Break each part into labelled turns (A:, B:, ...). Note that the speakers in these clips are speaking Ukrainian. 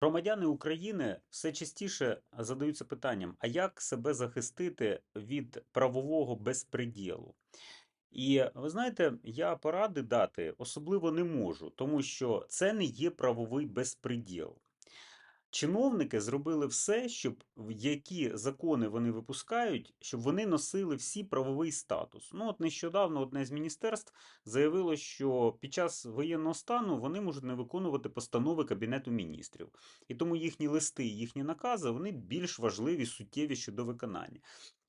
A: Громадяни України все частіше задаються питанням: а як себе захистити від правового безпреділу? І ви знаєте, я поради дати особливо не можу, тому що це не є правовий безпреділ. Чиновники зробили все, щоб які закони вони випускають, щоб вони носили всі правовий статус. Ну от нещодавно одне з міністерств заявило, що під час воєнного стану вони можуть не виконувати постанови Кабінету міністрів. І тому їхні листи, їхні накази вони більш важливі, суттєві щодо виконання.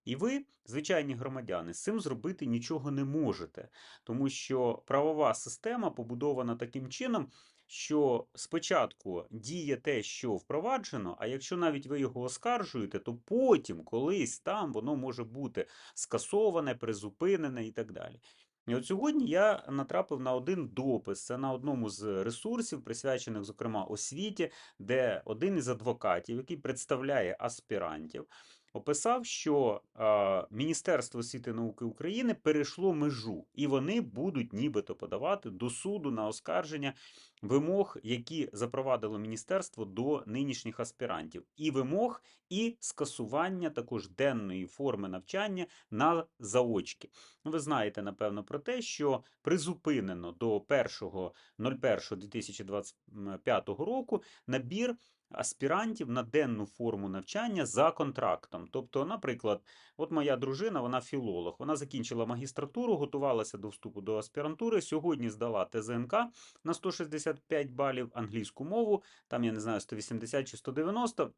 A: І ви, звичайні громадяни, з цим зробити нічого не можете, тому що правова система побудована таким чином, що спочатку діє те, що впроваджено, а якщо навіть ви його оскаржуєте, то потім колись там воно може бути скасоване, призупинене і так далі. І от сьогодні я натрапив на один допис. Це на одному з ресурсів, присвячених, зокрема, освіті, де один із адвокатів, який представляє аспірантів, описав, що е, Міністерство освіти і науки України перейшло межу, і вони будуть нібито подавати до суду на оскарження вимог, які запровадило міністерство до нинішніх аспірантів, і вимог, і скасування також денної форми навчання на заочки. Ну, ви знаєте, напевно, про те, що призупинено до 1.01.2025 року набір аспірантів на денну форму навчання за контрактом. Тобто, наприклад, от моя дружина, вона філолог, вона закінчила магістратуру, готувалася до вступу до аспірантури. Сьогодні здала ТЗНК на 165 балів англійську мову, там я не знаю, 180 чи 190.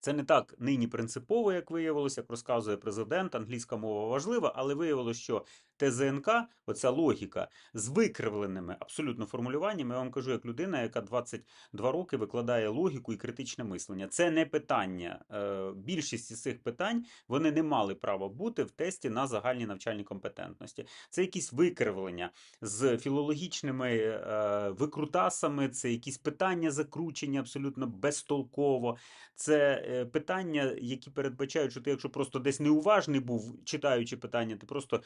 A: Це не так нині принципово, як виявилося, як розказує президент. Англійська мова важлива, але виявилося, що ТЗНК, оця логіка з викривленими абсолютно формулюваннями. Я вам кажу, як людина, яка 22 роки викладає логіку і критичне мислення. Це не питання. Е, більшість із цих питань вони не мали права бути в тесті на загальні навчальні компетентності. Це якісь викривлення з філологічними е, викрутасами, це якісь питання закручені абсолютно безтолково. Це е, питання, які передбачають, що ти, якщо просто десь неуважний був, читаючи питання, ти просто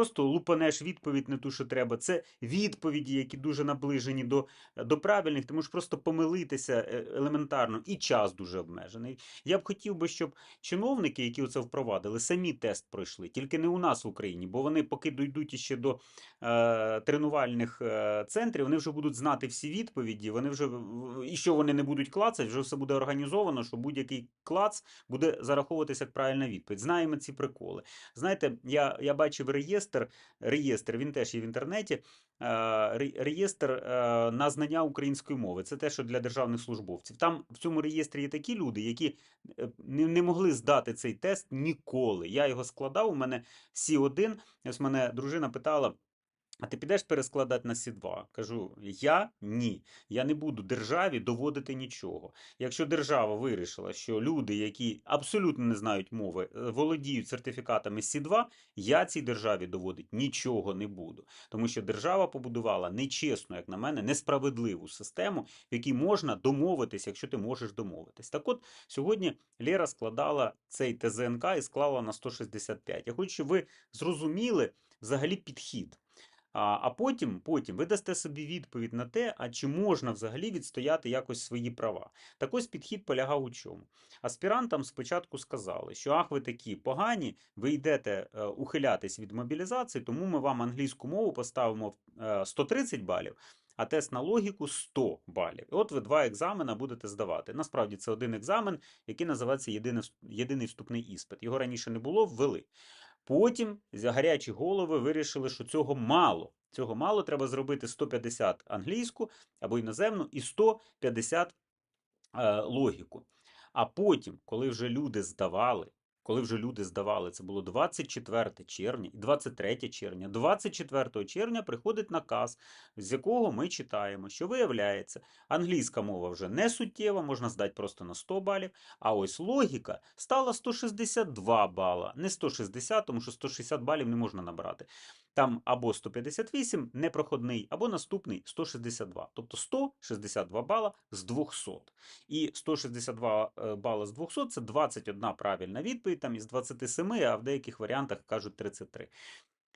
A: просто лупанеш відповідь не ту, що треба. Це відповіді, які дуже наближені до до правильних, ти можеш просто помилитися е, елементарно, і час дуже обмежений. Я б хотів би, щоб чиновники, які це впровадили, самі тест пройшли, тільки не у нас в Україні, бо вони, поки дійдуть іще до е, тренувальних е, центрів, вони вже будуть знати всі відповіді. Вони вже і що вони не будуть клацати, вже все буде організовано, що будь-який клац буде зараховуватися як правильна відповідь. Знаємо ці приколи. Знаєте, я, я бачив реєстр, реєстр, Реєстр він теж є в інтернеті. Реєстр на знання української мови. Це те, що для державних службовців. Там в цьому реєстрі є такі люди, які е, не могли здати цей тест ніколи. Я його складав. У мене Сі 1 Ось мене дружина питала. А ти підеш перескладати на Сі 2 Кажу, я ні. Я не буду державі доводити нічого. Якщо держава вирішила, що люди, які абсолютно не знають мови, е, володіють сертифікатами Сі 2 я цій державі доводити нічого не буду. Тому що держава побудувала нечесну, як на мене, несправедливу систему, в якій можна домовитись, якщо ти можеш домовитись. Так от сьогодні Лера складала цей ТЗНК і склала на 165. Я хочу, щоб ви зрозуміли взагалі підхід. А потім потім ви дасте собі відповідь на те, а чи можна взагалі відстояти якось свої права. Так ось підхід полягав у чому. Аспірантам спочатку сказали, що ах, ви такі погані, ви йдете е, ухилятись від мобілізації, тому ми вам англійську мову поставимо 130 е, балів. А тест на логіку 100 балів. І от ви два екзамена будете здавати. Насправді це один екзамен, який називається єдиний вступний іспит. Його раніше не було, ввели. Потім за гарячі голови вирішили, що цього мало. Цього мало треба зробити 150 англійську або іноземну і 150 е, логіку. А потім, коли вже люди здавали коли вже люди здавали, це було 24 червня і 23 червня. 24 червня приходить наказ, з якого ми читаємо, що виявляється, англійська мова вже не суттєва, можна здати просто на 100 балів. А ось логіка стала 162 бала. Не 160, тому що 160 балів не можна набрати. Там або 158 непроходний, або наступний 162. Тобто 162 бала з 200. І 162 е, бала з 200 це 21 правильна відповідь там із 27, а в деяких варіантах кажуть 33.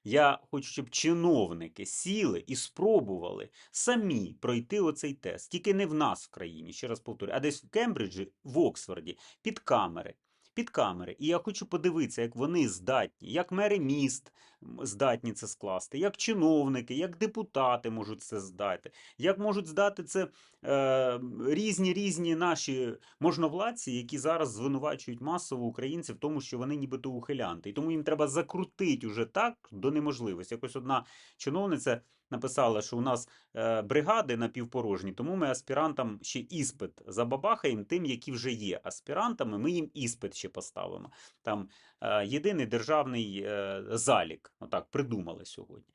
A: Я хочу, щоб чиновники сіли і спробували самі пройти оцей тест. Тільки не в нас в країні, ще раз повторюю, а десь в Кембриджі, в Оксфорді, під камери. Під камери. І я хочу подивитися, як вони здатні, як мери міст здатні це скласти, як чиновники, як депутати можуть це здати, як можуть здати це е, різні різні наші можновладці, які зараз звинувачують масово українців в тому, що вони нібито ухилянти. І тому їм треба закрутити уже так до неможливості. Якось одна чиновниця написала, що у нас е, бригади напівпорожні, тому ми аспірантам ще іспит забабахаємо тим, які вже є аспірантами. Ми їм іспит ще поставимо. Там єдиний державний е, залік. Отак придумали сьогодні.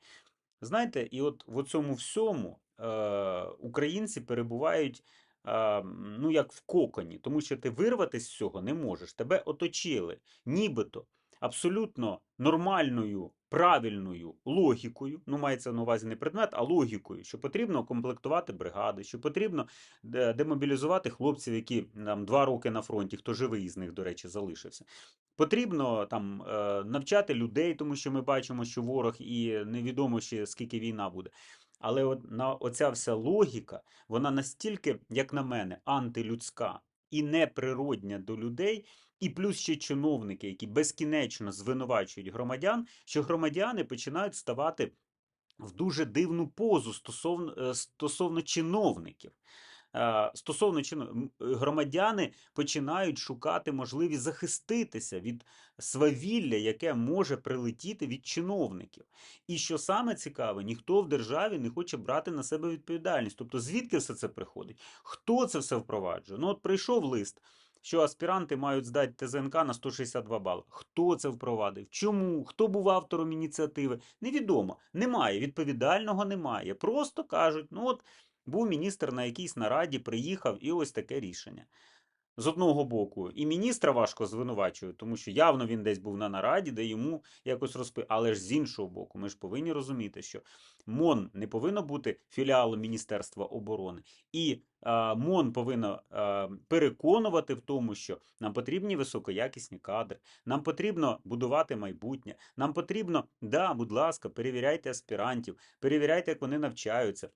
A: Знаєте, і от в цьому всьому е, українці перебувають е, ну, як в коконі, тому що ти вирватися з цього не можеш. Тебе оточили, нібито абсолютно нормальною, правильною логікою, ну мається на увазі не предмет, а логікою, що потрібно комплектувати бригади, що потрібно демобілізувати хлопців, які там два роки на фронті, хто живий із них, до речі, залишився. Потрібно там е, навчати людей, тому що ми бачимо, що ворог і невідомо ще скільки війна буде. Але от на оця вся логіка, вона настільки, як на мене, антилюдська і неприродня до людей, і плюс ще чиновники, які безкінечно звинувачують громадян, що громадяни починають ставати в дуже дивну позу стосовно, е, стосовно чиновників. Е, Стосовно чино- е, громадяни починають шукати можливість захиститися від свавілля, яке може прилетіти від чиновників. І що саме цікаве, ніхто в державі не хоче брати на себе відповідальність. Тобто, звідки все це приходить? Хто це все впроваджує? Ну, от прийшов лист. Що аспіранти мають здати ТЗНК на 162 бали. Хто це впровадив? Чому? Хто був автором ініціативи? Невідомо. Немає. Відповідального немає. Просто кажуть: ну от був міністр на якійсь нараді, приїхав, і ось таке рішення. З одного боку, і міністра важко звинувачують, тому що явно він десь був на нараді, де йому якось розпи. Але ж з іншого боку, ми ж повинні розуміти, що МОН не повинно бути філіалом Міністерства оборони, і а, МОН повинно а, переконувати в тому, що нам потрібні високоякісні кадри, нам потрібно будувати майбутнє, нам потрібно, да, будь ласка, перевіряйте аспірантів, перевіряйте, як вони навчаються.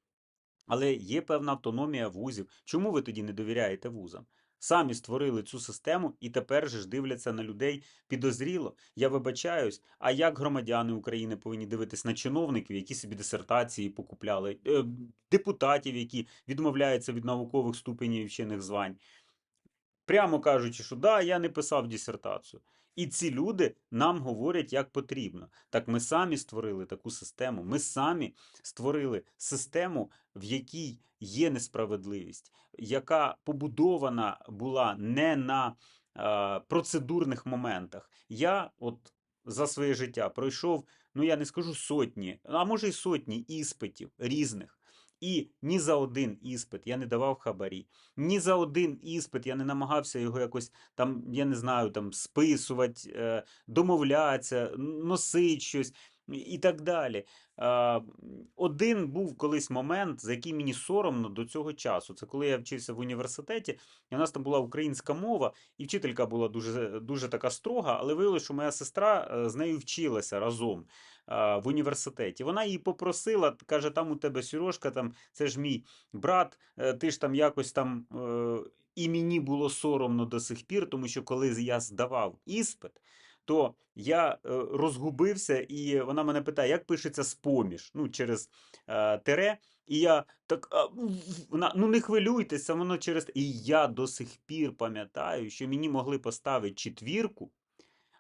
A: Але є певна автономія вузів. Чому ви тоді не довіряєте вузам? Самі створили цю систему і тепер же ж дивляться на людей підозріло. Я вибачаюсь, а як громадяни України повинні дивитись на чиновників, які собі дисертації покупляли, е, депутатів, які відмовляються від наукових ступенів і вчених звань? Прямо кажучи, що да, я не писав дисертацію. І ці люди нам говорять, як потрібно. Так ми самі створили таку систему. Ми самі створили систему, в якій є несправедливість, яка побудована була не на е, процедурних моментах. Я от за своє життя пройшов, ну я не скажу сотні, а може й сотні іспитів різних. І ні за один іспит я не давав хабарі, ні за один іспит я не намагався його якось там, я не знаю, там списувати, е, домовлятися, носити щось і так далі. Е, Один був колись момент, за який мені соромно до цього часу. Це коли я вчився в університеті, і у нас там була українська мова, і вчителька була дуже, дуже така строга, але виявилося, що моя сестра е, з нею вчилася разом е, в університеті. Вона її попросила, каже, там у тебе Сережка, там це ж мій брат, ти ж там якось там. І мені було соромно до сих пір, тому що коли я здавав іспит, то я е, розгубився, і вона мене питає, як пишеться споміж, ну, через е, тире. І я так, вона, ну не хвилюйтеся, воно через. І я до сих пір пам'ятаю, що мені могли поставити четвірку,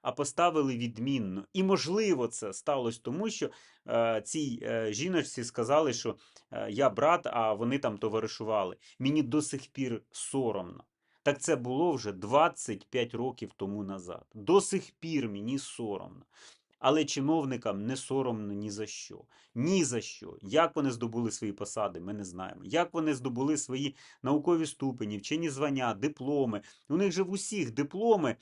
A: а поставили відмінно. І можливо, це сталося тому, що е, цій е, жіночці сказали, що е, я брат, а вони там товаришували. Мені до сих пір соромно. Так це було вже 25 років тому назад. До сих пір мені соромно. Але чиновникам не соромно ні за що. Ні за що. Як вони здобули свої посади, ми не знаємо. Як вони здобули свої наукові ступені, вчені звання, дипломи. У них же в усіх дипломи,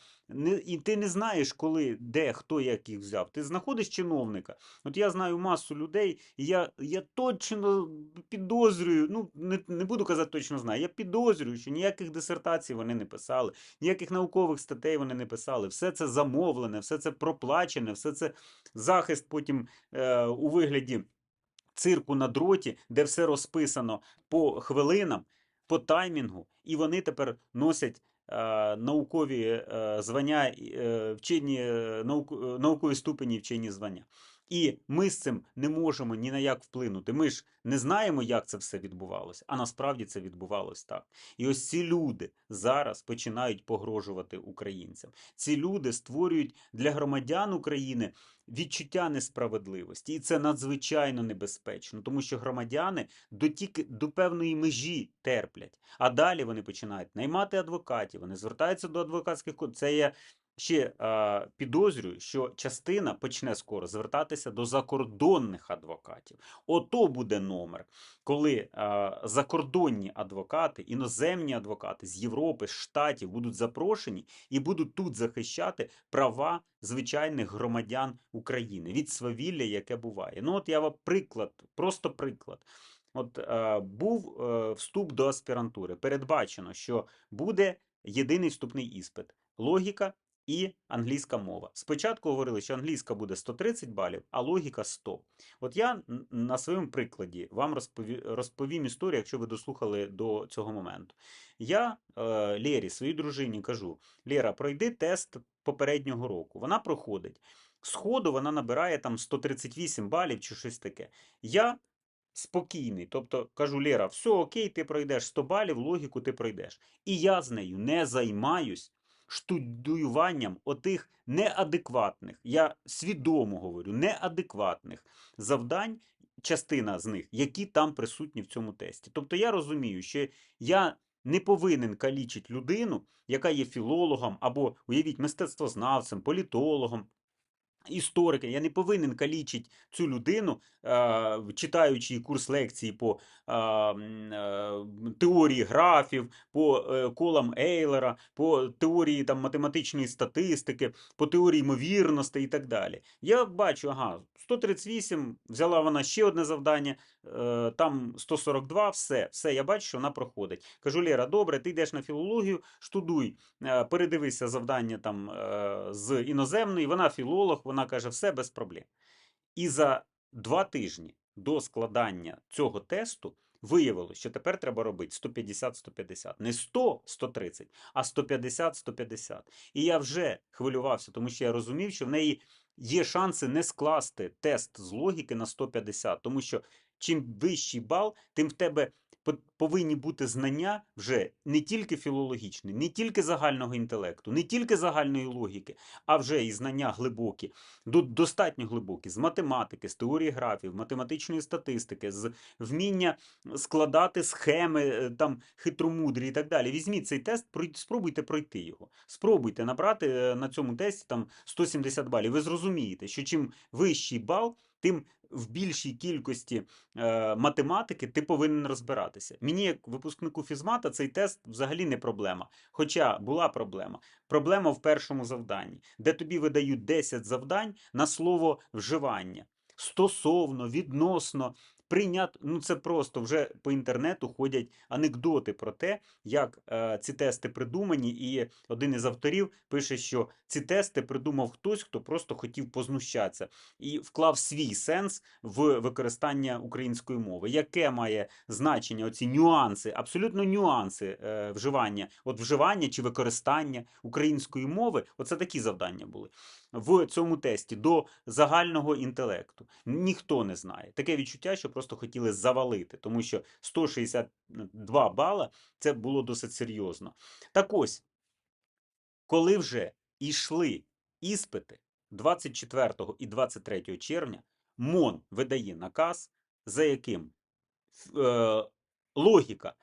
A: і ти не знаєш, коли, де, хто як їх взяв. Ти знаходиш чиновника. От я знаю масу людей, і я, я точно підозрюю, ну не, не буду казати точно знаю, я підозрюю, що ніяких дисертацій вони не писали, ніяких наукових статей вони не писали. Все це замовлене, все це проплачене, все це захист потім е, у вигляді цирку на дроті, де все розписано по хвилинам, по таймінгу, і вони тепер носять е, наукові е, звання, е, вчені, наук, наукові ступені вчені звання. І ми з цим не можемо ні на як вплинути. Ми ж не знаємо, як це все відбувалося, а насправді це відбувалось так. І ось ці люди зараз починають погрожувати українцям. Ці люди створюють для громадян України відчуття несправедливості, і це надзвичайно небезпечно, тому що громадяни до тільки до певної межі терплять, а далі вони починають наймати адвокатів, вони звертаються до адвокатських Це я ще е, підозрюю, що частина почне скоро звертатися до закордонних адвокатів. Ото буде номер, коли е, закордонні адвокати, іноземні адвокати з Європи, з Штатів будуть запрошені і будуть тут захищати права звичайних громадян України від свавілля, яке буває. Ну, от я вам приклад, просто приклад. От е, був е, вступ до аспірантури. Передбачено, що буде єдиний вступний іспит: логіка і англійська мова. Спочатку говорили, що англійська буде 130 балів, а логіка 100. От я на своєму прикладі вам розповім історію, якщо ви дослухали до цього моменту. Я е, Лєрі, своїй дружині, кажу: Лєра, пройди тест попереднього року. Вона проходить. Сходу вона набирає там 138 балів чи щось таке. Я спокійний, тобто кажу, Лєра, все окей, ти пройдеш 100 балів, логіку ти пройдеш. І я з нею не займаюсь штудіюванням отих неадекватних, я свідомо говорю, неадекватних завдань, частина з них, які там присутні в цьому тесті. Тобто я розумію, що я не повинен калічити людину, яка є філологом або, уявіть, мистецтвознавцем, політологом. Історики, я не повинен калічити цю людину, читаючи курс лекції по теорії графів, по е, колам Ейлера, по теорії там, математичної статистики, по теорії ймовірності і так далі. Я бачу, ага, 138, взяла вона ще одне завдання, там 142, все, все, я бачу, що вона проходить. Кажу, Лера, добре, ти йдеш на філологію, штудуй, е, передивися завдання там е, з іноземної, вона філолог, вона каже, все без проблем. І за два тижні до складання цього тесту виявилося, що тепер треба робити 150-150. Не 100-130, а 150-150. І я вже хвилювався, тому що я розумів, що в неї є шанси не скласти тест з логіки на 150, тому що чим вищий бал, тим в тебе повинні бути знання вже не тільки філологічні, не тільки загального інтелекту, не тільки загальної логіки, а вже і знання глибокі, достатньо глибокі з математики, з теорії графів, математичної статистики, з вміння складати схеми, е, там хитромудрі і так далі. Візьміть цей тест, спробуйте пройти його. Спробуйте набрати е, на цьому тесті там 170 балів. Ви зрозумієте, що чим вищий бал, тим в більшій кількості е, математики ти повинен розбиратися. Мені, як випускнику фізмата, цей тест взагалі не проблема. Хоча була проблема. Проблема в першому завданні, де тобі видають 10 завдань на слово вживання. Стосовно, відносно, прийнято. Ну це просто вже по інтернету ходять анекдоти про те, як е, ці тести придумані, і один із авторів пише, що ці тести придумав хтось, хто просто хотів познущатися і вклав свій сенс в використання української мови. Яке має значення оці нюанси, абсолютно нюанси е, вживання, от вживання чи використання української мови? Оце такі завдання були в цьому тесті до загального інтелекту. Ніхто не знає. Таке відчуття, що просто хотіли завалити, тому що 162 бала це було досить серйозно. Так ось, коли вже йшли іспити 24 і 23 червня, МОН видає наказ, за яким е, логіка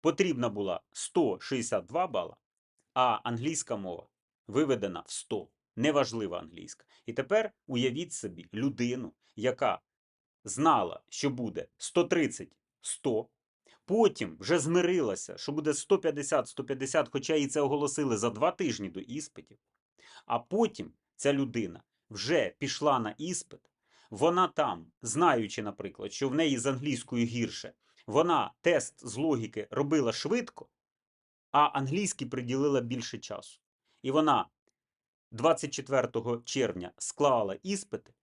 A: потрібна була 162 бала, а англійська мова виведена в 100. Неважлива англійська. І тепер уявіть собі людину, яка знала, що буде 130-100, потім вже змирилася, що буде 150-150, хоча їй це оголосили за два тижні до іспитів. А потім ця людина вже пішла на іспит, вона там, знаючи, наприклад, що в неї з англійською гірше, вона тест з логіки робила швидко, а англійській приділила більше часу. І вона 24 червня склала іспити,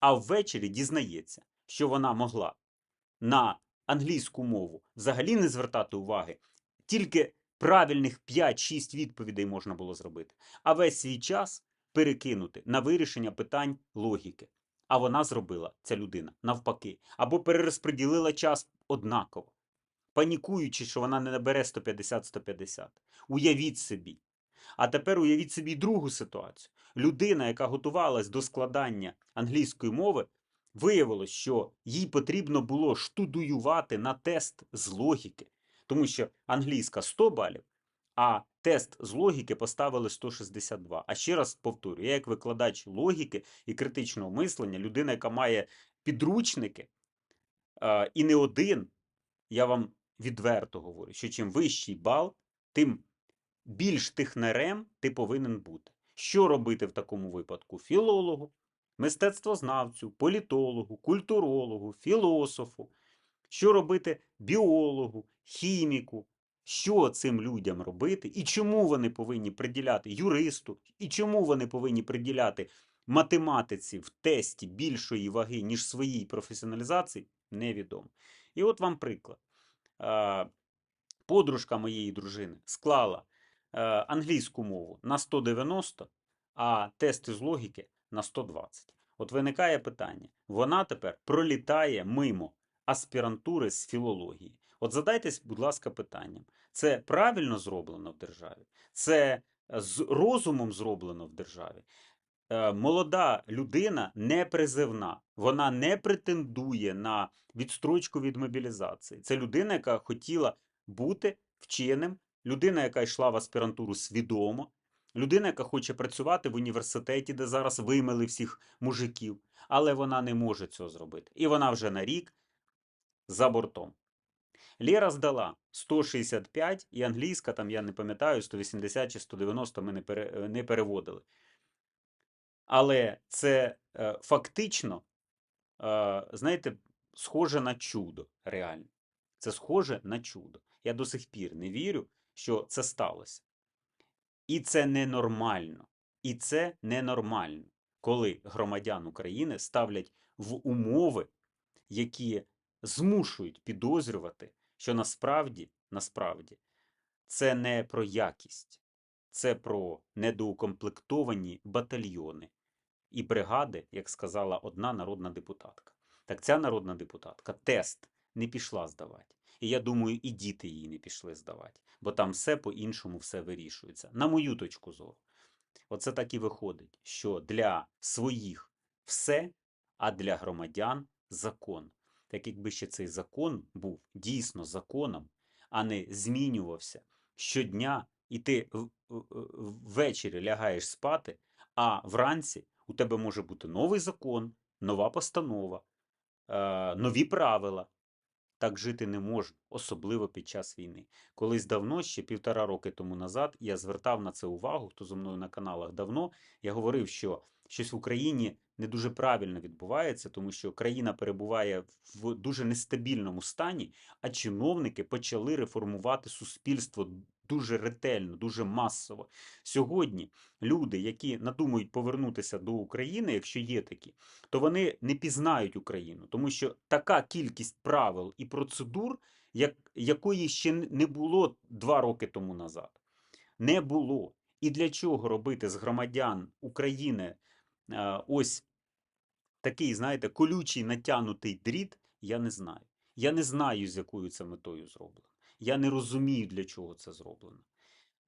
A: а ввечері дізнається, що вона могла на англійську мову взагалі не звертати уваги, тільки правильних 5-6 відповідей можна було зробити, а весь свій час перекинути на вирішення питань логіки. А вона зробила ця людина навпаки, або перерозподілила час однаково, панікуючи, що вона не набере 150-150. Уявіть собі. А тепер уявіть собі другу ситуацію. Людина, яка готувалась до складання англійської мови, виявилось, що їй потрібно було штудуювати на тест з логіки, тому що англійська 100 балів, а тест з логіки поставили 162. А ще раз повторюю, я як викладач логіки і критичного мислення, людина, яка має підручники і не один, я вам відверто говорю, що чим вищий бал, тим більш технарем ти повинен бути. Що робити в такому випадку? Філологу, мистецтвознавцю, політологу, культурологу, філософу. Що робити біологу, хіміку? Що цим людям робити, і чому вони повинні приділяти юристу, і чому вони повинні приділяти математиці в тесті більшої ваги, ніж своїй професіоналізації, невідомо. І от вам приклад. Подружка моєї дружини склала англійську мову на 190, а тести з логіки на 120. От виникає питання: вона тепер пролітає мимо аспірантури з філології. От задайтесь, будь ласка, питанням: це правильно зроблено в державі? Це з розумом зроблено в державі? Е, Молода людина не призивна, вона не претендує на відстрочку від мобілізації. Це людина, яка хотіла бути вченим, людина, яка йшла в аспірантуру свідомо, людина, яка хоче працювати в університеті, де зараз вимили всіх мужиків, але вона не може цього зробити. І вона вже на рік за бортом. Лєра здала 165 і англійська, там я не пам'ятаю, 180 чи 190 ми не, пере, не переводили. Але це е, фактично, е, знаєте, схоже на чудо, реально. Це схоже на чудо. Я до сих пір не вірю, що це сталося. І це ненормально. І це ненормально, коли громадян України ставлять в умови, які змушують підозрювати, що насправді, насправді це не про якість, це про недоукомплектовані батальйони і бригади, як сказала одна народна депутатка. Так ця народна депутатка тест не пішла здавати. І я думаю, і діти її не пішли здавати, бо там все по-іншому все вирішується. На мою точку зору. Оце так і виходить, що для своїх все, а для громадян закон. Так якби ще цей закон був дійсно законом, а не змінювався щодня, і ти ввечері лягаєш спати, а вранці у тебе може бути новий закон, нова постанова, е, нові правила. Так жити не можна, особливо під час війни. Колись давно, ще півтора роки тому назад, я звертав на це увагу, хто зо мною на каналах давно. Я говорив, що щось в Україні не дуже правильно відбувається, тому що країна перебуває в дуже нестабільному стані, а чиновники почали реформувати суспільство дуже ретельно, дуже масово. Сьогодні люди, які надумують повернутися до України, якщо є такі, то вони не пізнають Україну, тому що така кількість правил і процедур, як, якої ще не було два роки тому назад. Не було. І для чого робити з громадян України е, ось такий, знаєте, колючий натянутий дріт, я не знаю. Я не знаю, з якою це метою зроблено. Я не розумію, для чого це зроблено.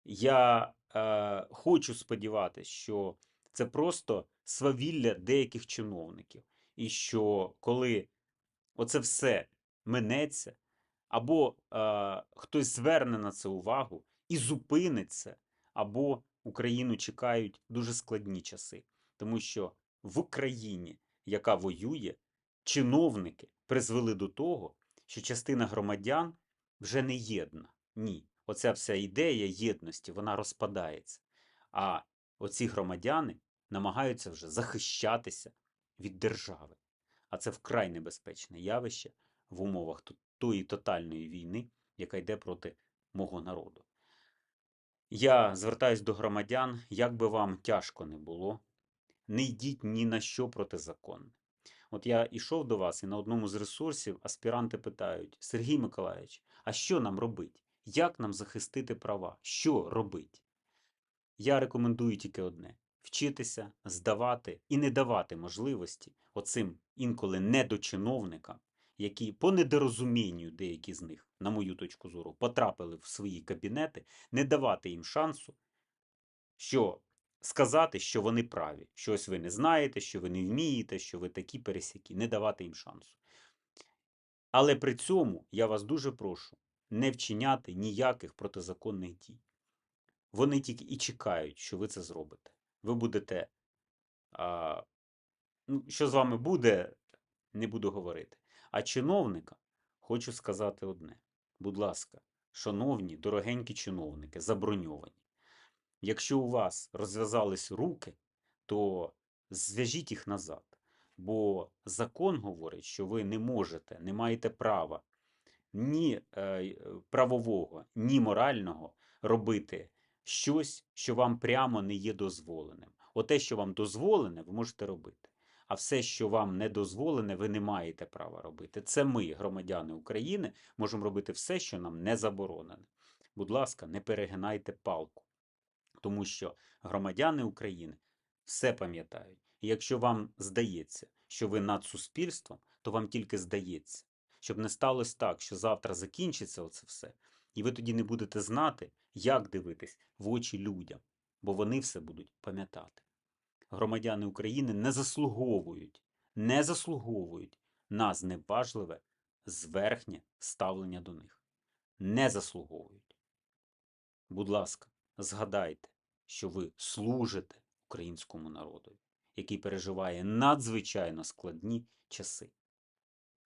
A: Я е, хочу сподіватися, що це просто свавілля деяких чиновників, і що коли оце все минеться, або е, хтось зверне на це увагу і зупиниться, або Україну чекають дуже складні часи, тому що в Україні, яка воює, чиновники призвели до того, що частина громадян вже не єдна. Ні, оця вся ідея єдності вона розпадається. А оці громадяни намагаються вже захищатися від держави. А це вкрай небезпечне явище в умовах тої тотальної війни, яка йде проти мого народу. Я звертаюсь до громадян, як би вам тяжко не було, не йдіть ні на що протизаконне. От я йшов до вас, і на одному з ресурсів аспіранти питають: Сергій Миколаївич, а що нам робити? Як нам захистити права? Що робити? Я рекомендую тільки одне: вчитися, здавати і не давати можливості оцим інколи недочиновникам, які по недорозумінню деякі з них, на мою точку зору, потрапили в свої кабінети, не давати їм шансу, що сказати, що вони праві, що ось ви не знаєте, що ви не вмієте, що ви такі пересякі, не давати їм шансу. Але при цьому я вас дуже прошу не вчиняти ніяких протизаконних дій. Вони тільки і чекають, що ви це зробите. Ви будете. А, ну, що з вами буде, не буду говорити. А чиновникам хочу сказати одне: будь ласка, шановні, дорогенькі чиновники, заброньовані. Якщо у вас розв'язались руки, то зв'яжіть їх назад. Бо закон говорить, що ви не можете, не маєте права ні е, е, правового, ні морального робити щось, що вам прямо не є дозволеним. Оте, що вам дозволене, ви можете робити. А все, що вам не дозволене, ви не маєте права робити. Це ми, громадяни України, можемо робити все, що нам не заборонене. Будь ласка, не перегинайте палку, тому що громадяни України все пам'ятають. І якщо вам здається, що ви над суспільством, то вам тільки здається, щоб не сталося так, що завтра закінчиться оце все, і ви тоді не будете знати, як дивитись в очі людям, бо вони все будуть пам'ятати. Громадяни України не заслуговують, не заслуговують на зневажливе, зверхнє ставлення до них. Не заслуговують. Будь ласка, згадайте, що ви служите українському народу, який переживає надзвичайно складні часи.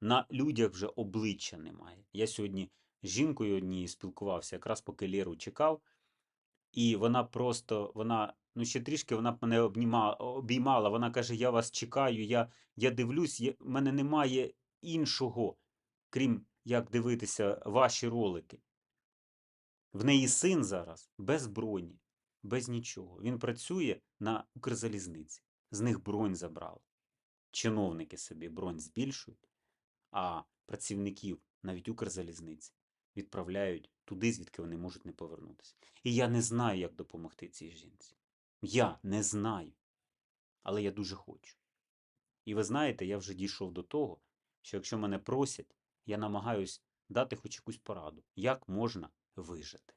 A: На людях вже обличчя немає. Я сьогодні з жінкою однією спілкувався, якраз поки Лєру чекав, і вона просто, вона, ну ще трішки вона мене обнімала, обіймала. Вона каже: Я вас чекаю, я, я дивлюсь, в мене немає іншого, крім як дивитися ваші ролики. В неї син зараз без броні, без нічого. Він працює на Укрзалізниці. З них бронь забрали. Чиновники собі бронь збільшують, а працівників навіть Укрзалізниці відправляють туди, звідки вони можуть не повернутися. І я не знаю, як допомогти цій жінці. Я не знаю. Але я дуже хочу. І ви знаєте, я вже дійшов до того, що якщо мене просять, я намагаюсь дати хоч якусь пораду, як можна вижити.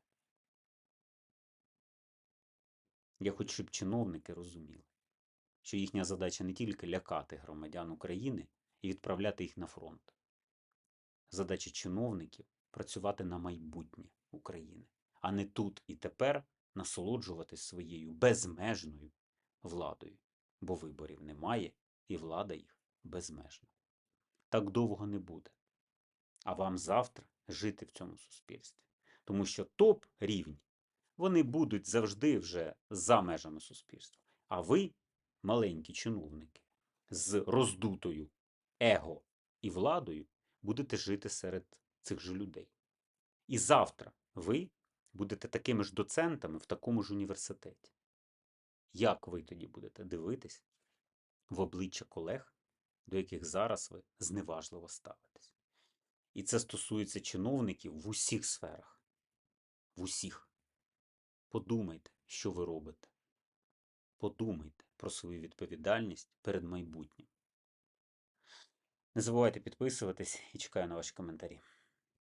A: Я хочу, щоб чиновники розуміли, що їхня задача не тільки лякати громадян України і відправляти їх на фронт. Задача чиновників працювати на майбутнє України, а не тут і тепер насолоджуватись своєю безмежною владою, бо виборів немає, і влада їх безмежна. Так довго не буде. А вам завтра жити в цьому суспільстві. Тому що топ рівні вони будуть завжди вже за межами суспільства. А ви, маленькі чиновники, з роздутою его і владою, будете жити серед цих же людей. І завтра ви будете такими ж доцентами в такому ж університеті. Як ви тоді будете дивитись в обличчя колег, до яких зараз ви зневажливо ставитесь? І це стосується чиновників в усіх сферах. В усіх. Подумайте, що ви робите. Подумайте про свою відповідальність перед майбутнім. Не забувайте підписуватись і чекаю на ваші коментарі.